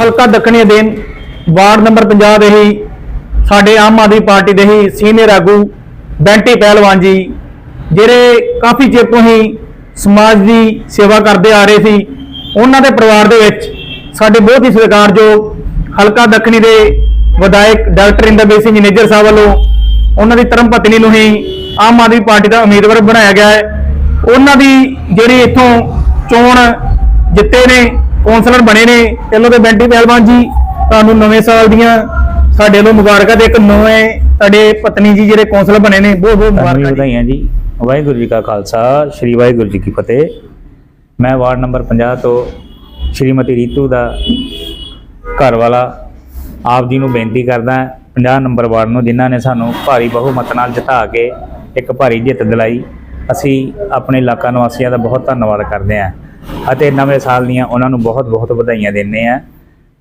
ਹਲਕਾ ਦੱਖਣੀ ਅਧੀਨ ਵਾਰਡ ਨੰਬਰ 50 ਦੇ ਹੀ ਸਾਡੇ ਆਮ ਆਦਮੀ ਪਾਰਟੀ ਦੇ ਹੀ ਸੀਨੀਅਰ ਆਗੂ ਬੈਂਟੀ ਪਹਿਲਵਾਨ ਜੀ, ਜਿਹੜੇ ਕਾਫੀ ਚਿਰ ਤੋਂ ਹੀ ਸਮਾਜ ਦੀ ਸੇਵਾ ਕਰਦੇ ਆ ਰਹੇ ਸੀ, ਉਹਨਾਂ ਦੇ ਪਰਿਵਾਰ ਦੇ ਵਿੱਚ ਸਾਡੇ ਬਹੁਤ ਹੀ ਸਤਿਕਾਰਯੋਗ ਹਲਕਾ ਦੱਖਣੀ ਦੇ ਵਿਧਾਇਕ ਡਾਕਟਰ ਇੰਦਰਬੀਰ ਸਿੰਘ ਮੈਨੇਜਰ ਸਾਹਿਬ ਵੱਲੋਂ ਉਹਨਾਂ ਦੀ ਧਰਮ ਪਤਨੀ ਨੂੰ ਹੀ ਆਮ ਆਦਮੀ ਪਾਰਟੀ ਦਾ ਉਮੀਦਵਾਰ ਬਣਾਇਆ ਗਿਆ ਹੈ। ਉਹਨਾਂ ਦੀ ਜਿਹੜੀ ਇੱਥੋਂ ਚੋਣ ਜਿੱਤੇ ਨੇ ਕੌਂਸਲਰ ਬਣੇ ਨੇ। ਪਹਿਲਾਂ ਤੇ ਬੈਂਟੀ ਪਹਿਲਵਾਨ ਜੀ ਤੁਹਾਨੂੰ ਨਵੇਂ ਸਾਲ ਦੀਆਂ ਸਾਡੇ ਵੱਲੋਂ ਮੁਬਾਰਕਾਂ ਤੇ ਇੱਕ ਨਵੇਂ ਤੁਹਾਡੇ ਪਤਨੀ ਜੀ ਜਿਹੜੇ ਕੌਂਸਲਰ ਬਣੇ ਨੇ ਬਹੁਤ ਬਹੁਤ ਮੁਬਾਰਕਾਂ ਜੀ। ਵਧਾਈਆਂ ਜੀ। ਵਾਹਿਗੁਰੂ ਜੀ ਕਾ ਖਾਲਸਾ ਸ੍ਰੀ ਵਾਹਿਗੁਰੂ ਜੀ ਕੀ ਫਤਿਹ। ਮੈਂ ਵਾਰਡ ਨੰਬਰ 50 ਤੋਂ ਸ਼੍ਰੀਮਤੀ ਰੀਤੂ ਦਾ ਘਰ ਵਾਲਾ ਆਪ ਜੀ ਨੂੰ ਬੇਨਤੀ ਕਰਦਾ 50 ਨੰਬਰ ਵਾਰਡ ਨੂੰ ਜਿਨ੍ਹਾਂ ਨੇ ਸਾਨੂੰ ਭਾਰੀ ਬਹੁਮਤ ਨਾਲ ਜਿਤਾ ਕੇ ਇੱਕ ਭਾਰੀ ਜਿੱਤ ਦਿਲਾਈ। ਅਸੀਂ ਆਪਣੇ ਇਲਾਕਾ ਨਿਵਾਸੀਆਂ ਦਾ ਬਹੁਤ ਧੰਨਵਾਦ ਕਰਦੇ ਹਾਂ। ਅਤੇ ਨਵੇਂ ਸਾਲ ਦੀਆਂ ਉਹਨਾਂ ਨੂੰ ਬਹੁਤ ਬਹੁਤ ਵਧਾਈਆਂ ਦਿੰਦੇ ਹਾਂ।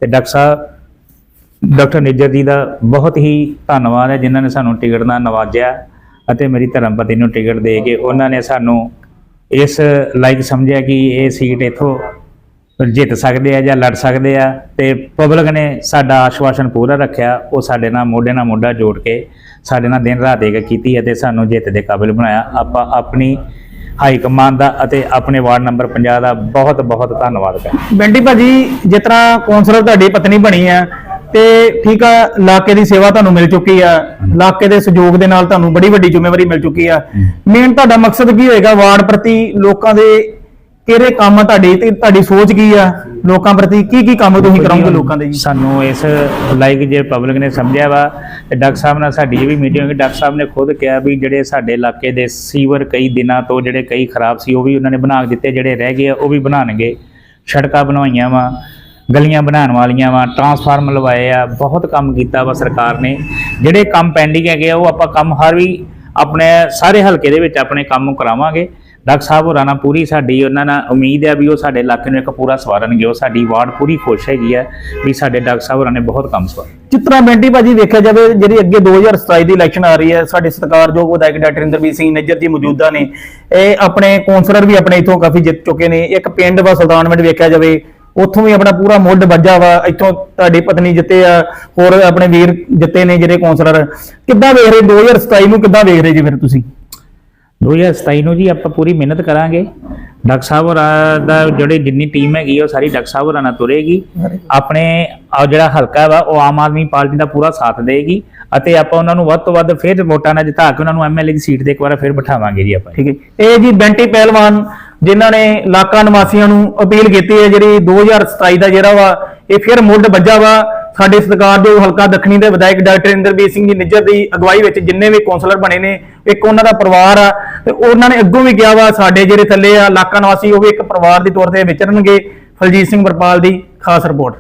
ਤੇ ਡਾਕਟਰ ਸਾਹਿਬ, ਡਾਕਟਰ ਨਿੱਜਰ ਜੀ ਦਾ ਬਹੁਤ ਹੀ ਧੰਨਵਾਦ ਹੈ, ਜਿਨ੍ਹਾਂ ਨੇ ਸਾਨੂੰ ਟਿਕਟ ਨਾਲ ਨਵਾਜਿਆ ਅਤੇ ਮੇਰੀ ਧਰਮਪਤੀ ਨੂੰ ਟਿਕਟ ਦੇ ਕੇ ਉਹਨਾਂ ਨੇ ਸਾਨੂੰ ਇਸ ਲਾਇਕ ਸਮਝਿਆ ਕਿ ਇਹ ਸੀਟ ਇਥੋਂ ਜਿੱਤ ਸਕਦੇ ਆ ਜਾਂ ਲੜ ਸਕਦੇ ਆ ਤੇ ਪਬਲਿਕ ਨੇ ਸਾਡਾ ਆਸ਼ਵਾਸਨ ਪੂਰਾ ਰੱਖਿਆ, ਉਹ ਸਾਡੇ ਨਾਲ ਮੋਢੇ ਨਾਲ ਮੋਢਾ ਜੋੜ ਕੇ ਸਾਡੇ ਨਾਲ ਦਿਨ ਰਾਤ ਇੱਕ ਕੀਤੀ ਅਤੇ ਸਾਨੂੰ ਜਿੱਤ ਦੇ ਕਾਬਿਲ ਬਣਾਇਆ। ਆਪਾਂ ਆਪਣੀ ਹਾਈ ਕਮਾਂਡ ਦਾ ਅਤੇ ਆਪਣੇ ਵਾਰਡ ਨੰਬਰ 50 ਦਾ ਬਹੁਤ ਬਹੁਤ ਧੰਨਵਾਦ ਕਰਦੇ ਬੈਂਟੀ ਭਾਜੀ ਜਿਸ ਤਰ੍ਹਾਂ ਕੌਂਸਲਰ ਤੁਹਾਡੀ ਪਤਨੀ ਬਣੀ ਆ ਤੇ ਠੀਕ ਆ ਇਲਾਕੇ ਦੀ ਸੇਵਾ ਤੁਹਾਨੂੰ ਮਿਲ ਚੁੱਕੀ ਆ ਇਲਾਕੇ ਦੇ ਸਹਿਯੋਗ ਦੇ ਨਾਲ ਤੁਹਾਨੂੰ ਬੜੀ ਵੱਡੀ ਜ਼ਿੰਮੇਵਾਰੀ ਮਿਲ ਚੁੱਕੀ ਆ। ਮੇਨ ਤੁਹਾਡਾ ਮਕਸਦ ਕੀ ਹੋਏਗਾ ਵਾਰਡ ਪ੍ਰਤੀ ਲੋਕਾਂ ਦੇ ਕਿਹੜੇ ਕੰਮ ਤੁਹਾਡੀ? ਤੇ ਤੁਹਾਡੀ ਸੋਚ ਕੀ ਆ ਲੋਕਾਂ ਪ੍ਰਤੀ? ਕੀ ਕੀ ਕੰਮ ਤੁਸੀਂ ਕਰਾਉਂਗੇ ਲੋਕਾਂ ਦੇ ਜੀ? ਸਾਨੂੰ ਇਸ ਲਾਈਕ ਜੇ ਪਬਲਿਕ ਨੇ ਸਮਝਿਆ ਵਾ ਤੇ ਡਾਕਟਰ ਸਾਹਿਬ ਨਾਲ ਸਾਡੀ ਇਹ ਵੀ ਮੀਟਿੰਗ ਹੋਈ ਡਾਕਟਰ ਸਾਹਿਬ ਨੇ ਖੁਦ ਕਿਹਾ ਵੀ ਜਿਹੜੇ ਸਾਡੇ ਇਲਾਕੇ ਦੇ ਸੀਵਰ ਕਈ ਦਿਨਾਂ ਤੋਂ ਜਿਹੜੇ ਕਈ ਖਰਾਬ ਸੀ ਉਹ ਵੀ ਉਹਨਾਂ ਨੇ ਬਣਾ ਦਿੱਤੇ ਜਿਹੜੇ ਰਹਿ ਗਏ ਆ ਉਹ ਵੀ ਬਣਾਉਣਗੇ। ਸੜਕਾਂ ਬਣਵਾਈਆਂ ਵਾ ਗਲੀਆਂ ਬਣਾਉਣ ਵਾਲੀਆਂ ਵਾ ਟਰਾਂਸਫਾਰਮ ਲਵਾਏ ਆ ਬਹੁਤ ਕੰਮ ਕੀਤਾ ਵਾ ਸਰਕਾਰ ਨੇ। ਜਿਹੜੇ ਕੰਮ ਪੈਂਡਿੰਗ ਹੈਗੇ ਆ ਉਹ ਆਪਾਂ ਕੰਮ ਹਰ ਵੀ ਆਪਣੇ ਸਾਰੇ ਹਲਕੇ ਦੇ ਵਿੱਚ ਆਪਣੇ ਕੰਮ ਕਰਾਵਾਂਗੇ। ਡਾਕਟਰ ਸਾਹਿਬ ਹੋਰਾਂ ਨਾਲ ਪੂਰੀ ਸਾਡੀ, ਉਹਨਾਂ ਨਾਲ ਉਮੀਦ ਹੈ ਵੀ ਉਹ ਸਾਡੇ ਇਲਾਕੇ ਨੂੰ ਇੱਕ ਪੂਰਾ ਸਵਾਰਨਗੇ। ਉਹ ਸਾਡੀ ਵਾਰਡ ਪੂਰੀ ਖੁਸ਼ ਹੈਗੀ ਹੈ ਵੀ ਸਾਡੇ ਡਾਕਟਰ ਸਾਹਿਬ ਹੋਰਾਂ ਨੇ ਬਹੁਤ ਕੰਮ ਸਵਾਰ। ਜਿਸ ਬੈਂਟੀ ਭਾਜੀ ਵੇਖਿਆ ਜਾਵੇ, ਜਿਹੜੀ ਅੱਗੇ 2027 ਦੀ ਇਲੈਕਸ਼ਨ ਆ ਰਹੀ ਹੈ, ਸਾਡੇ ਸਤਿਕਾਰਯੋਗ ਵਿਧਾਇਕ ਡਾਕਟਰ ਇੰਦਰਬੀਰ ਸਿੰਘ ਨਿੱਜਰ ਜੀ ਮੌਜੂਦਾ ਨੇ। ਇਹ ਆਪਣੇ ਕੌਂਸਲਰ ਵੀ ਆਪਣੇ ਇਥੋਂ ਕਾਫੀ ਜਿੱਤ ਚੁੱਕੇ ਨੇ। ਇੱਕ ਪਿੰਡ ਵਾ ਸੁਲਤਾਨਵਿੰਡ ਵੇਖਿਆ ਜਾਵੇ, ਉੱਥੋਂ ਵੀ ਆਪਣਾ ਪੂਰਾ ਮੁੱਢ ਵੱਜਾ ਵਾ। ਇੱਥੋਂ ਤੁਹਾਡੀ ਪਤਨੀ ਜਿੱਤੇ ਆ, ਹੋਰ ਆਪਣੇ ਵੀਰ ਜਿੱਤੇ ਨੇ ਜਿਹੜੇ ਕੌਂਸਲਰ। ਕਿੱਦਾਂ ਵੇਖ ਰਹੇ 2027 ਨੂੰ ਕਿੱਦਾਂ ਵੇਖ ਰਹੇ ਜੀ ਫਿਰ ਤੁਸੀਂ? 2027 ਨੂੰ ਜੀ ਆਪਾਂ ਪੂਰੀ ਮਿਹਨਤ ਕਰਾਂਗੇ। ਡਾਕਟਰ ਸਾਹਿਬ ਹੋਰਾਂ ਦਾ ਜਿਹੜੀ ਜਿੰਨੀ ਟੀਮ ਹੈਗੀ ਉਹ ਸਾਰੀ ਡਾਕਟਰ ਸਾਹਿਬ ਹੋਰਾਂ ਨਾਲ ਤੁਰੇਗੀ। ਆਪਣੇ ਆ ਜਿਹੜਾ ਹਲਕਾ ਵਾ ਉਹ ਆਮ ਆਦਮੀ ਪਾਰਟੀ ਦਾ ਪੂਰਾ ਸਾਥ ਦੇਗੀ ਅਤੇ ਆਪਾਂ ਉਹਨਾਂ ਨੂੰ ਵੱਧ ਤੋਂ ਵੱਧ ਫਿਰ ਵੋਟਾਂ ਨਾਲ ਜਿਤਾ ਕੇ ਉਹਨਾਂ ਨੂੰ ਐਮਐਲਏ ਦੀ ਸੀਟ ਤੇ ਇੱਕ ਵਾਰ ਫਿਰ ਬਿਠਾਵਾਂਗੇ ਜੀ ਆਪਾਂ। ਠੀਕ ਹੈ ਇਹ ਜੀ ਬੈਂਟੀ ਪਹਿਲਵਾਨ ਜਿਨ੍ਹਾਂ ਨੇ ਇਲਾਕਾ ਨਿਵਾਸੀਆਂ ਨੂੰ ਅਪੀਲ ਕੀਤੀ ਹੈ ਜਿਹੜੀ 2027 ਦਾ ਜਿਹੜਾ ਵਾ ਇਹ ਫਿਰ ਮੁੱਢ ਵੱਜਾ ਵਾ। ਸਾਡੇ ਸਤਿਕਾਰਯੋਗ ਹਲਕਾ ਦੱਖਣੀ ਦੇ ਵਿਧਾਇਕ ਡਾਕਟਰ ਇੰਦਰਬੀਰ ਸਿੰਘ ਜੀ ਨਿੱਜਰ ਦੀ ਅਗਵਾਈ ਵਿੱਚ ਜਿੰਨੇ ਵੀ ਕੌਂਸਲਰ ਬਣੇ ਨੇ ਇੱਕ ਉਹਨਾਂ ਦਾ ਪਰਿਵਾਰ ਆ ਤੇ ਉਹਨਾਂ ਨੇ ਅੱਗੋਂ ਵੀ ਕਿਹਾ ਵਾ, ਸਾਡੇ ਜਿਹੜੇ ਥੱਲੇ ਆ ਇਲਾਕਾ ਨਿਵਾਸੀ, ਉਹ ਵੀ ਇੱਕ ਪਰਿਵਾਰ ਦੇ ਤੌਰ ਤੇ ਵਿਚਰਨਗੇ। ਫਲਜੀਤ ਸਿੰਘ ਵਰਪਾਲ ਦੀ ਖਾਸ ਰਿਪੋਰਟ।